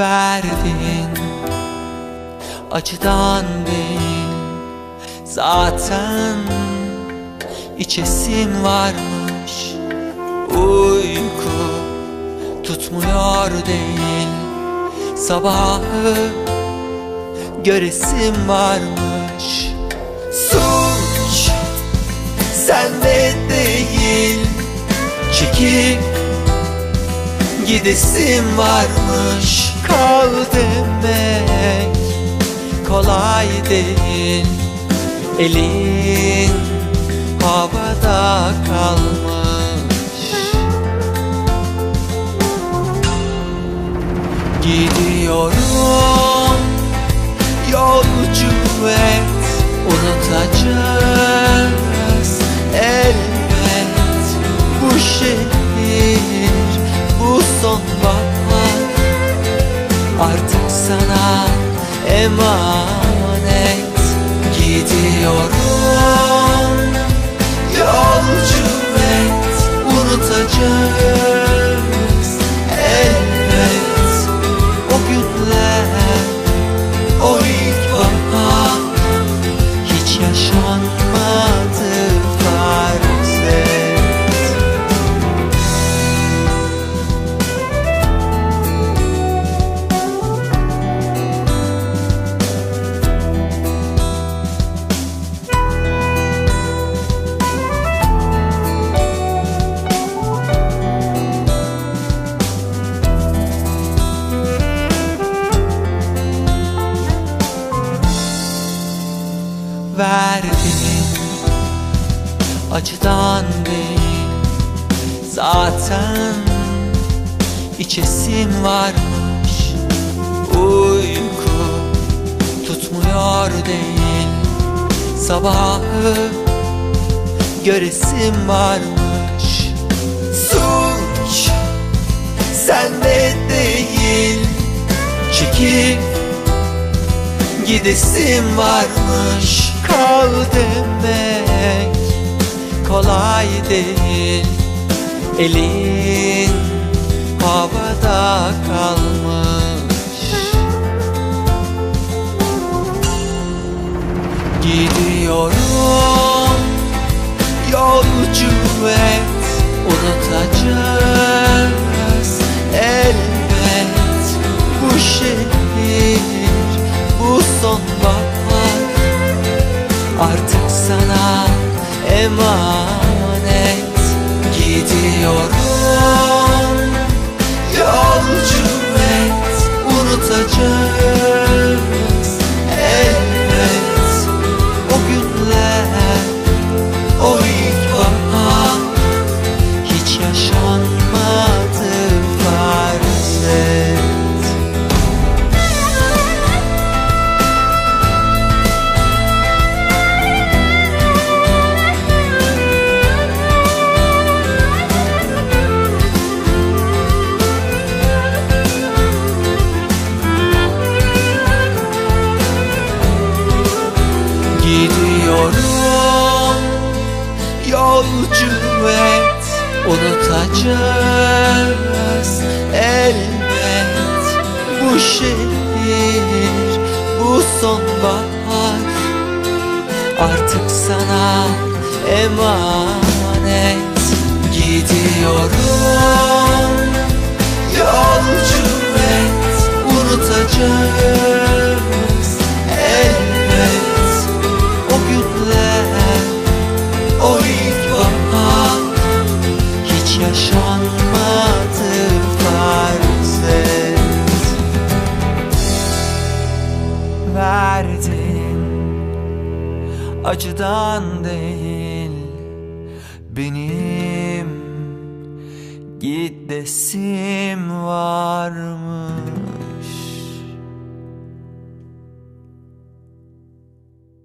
verdin. Acıdan değil Zaten içesin varmış. Uyku tutmuyor değil Sabahı göresim varmış. Suç sende değil Çekip gidesim varmış Kal demek kolay değil Elin havada kalmış. Gidiyorum yolcu et emanet verdin Acıdan değil Zaten içesim varmış. Uyku tutmuyor değil Sabahı göresim varmış. Suç sende değil Çekip gidesim varmış Kal demek kolay değil. Elin havada kalmış. Gidiyorum. Yolcu et. Unutacağız emanet Gidiyorum yolcu et Unutacağız elbet. Bu şehir bu sonbahar Artık sana emanet. Gidiyorum Verdin acıdan değil Benim gidesim var mı?